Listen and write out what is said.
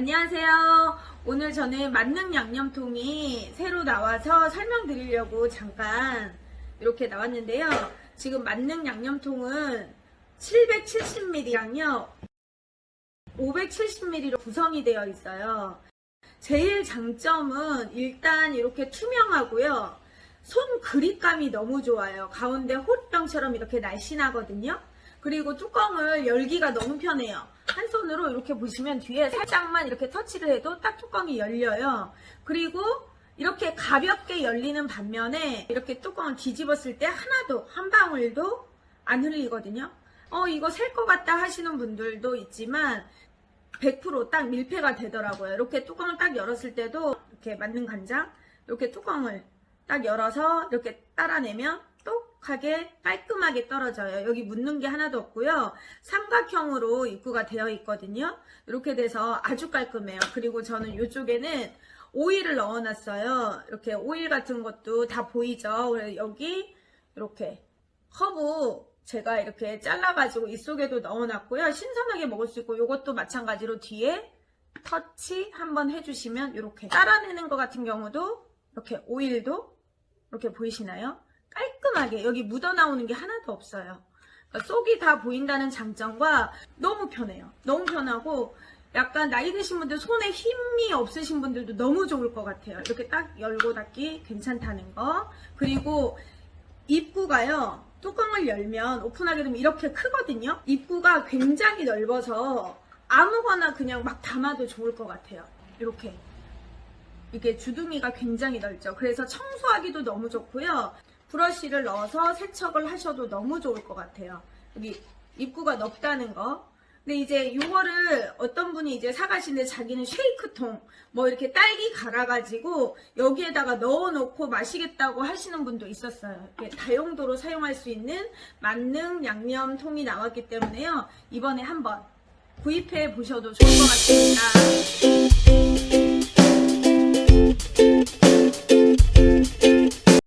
안녕하세요. 오늘 저는 만능 양념통이 새로 나와서 설명드리려고 잠깐 이렇게 나왔는데요. 지금 만능 양념통은 770ml랑요, 570ml로 구성이 되어 있어요. 제일 장점은 일단 이렇게 투명하고요. 손 그립감이 너무 좋아요. 가운데 호흡병처럼 이렇게 날씬하거든요. 그리고 뚜껑을 열기가 너무 편해요. 한 손으로 이렇게 보시면 뒤에 살짝만 이렇게 터치를 해도 딱 뚜껑이 열려요. 그리고 이렇게 가볍게 열리는 반면에 이렇게 뚜껑을 뒤집었을 때 하나도 한 방울도 안 흘리거든요. 어 이거 셀것 같다 하시는 분들도 있지만 100%딱 밀폐가 되더라고요. 이렇게 뚜껑을 딱 열었을 때도 이렇게 맞는 간장 이렇게 뚜껑을 딱 열어서 이렇게 따라내면 똑하게 깔끔하게 떨어져요. 여기 묻는 게 하나도 없고요. 삼각형으로 입구가 되어 있거든요. 이렇게 돼서 아주 깔끔해요. 그리고 저는 이쪽에는 오일을 넣어놨어요. 이렇게 오일 같은 것도 다 보이죠. 그래서 여기 이렇게 허브 제가 이렇게 잘라가지고 이 속에도 넣어놨고요. 신선하게 먹을 수 있고 이것도 마찬가지로 뒤에 터치 한번 해주시면 이렇게 따라내는 것 같은 경우도 이렇게 오일도 이렇게 보이시나요? 깔끔하게 여기 묻어나오는 게 하나도 없어요. 그러니까 속이 다 보인다는 장점과 너무 편해요. 너무 편하고 약간 나이 드신 분들 손에 힘이 없으신 분들도 너무 좋을 것 같아요. 이렇게 딱 열고 닫기 괜찮다는 거. 그리고 입구가요. 뚜껑을 열면 오픈하게 되면 이렇게 크거든요. 입구가 굉장히 넓어서 아무거나 그냥 막 담아도 좋을 것 같아요. 이렇게. 이게 주둥이가 굉장히 넓죠. 그래서 청소하기도 너무 좋고요. 브러쉬를 넣어서 세척을 하셔도 너무 좋을 것 같아요. 여기 입구가 넓다는 거. 근데 이제 이거를 어떤 분이 이제 사가시는데 자기는 쉐이크통 뭐 이렇게 딸기 갈아가지고 여기에다가 넣어놓고 마시겠다고 하시는 분도 있었어요. 다용도로 사용할 수 있는 만능 양념통이 나왔기 때문에요. 이번에 한번 구입해 보셔도 좋을 것 같습니다.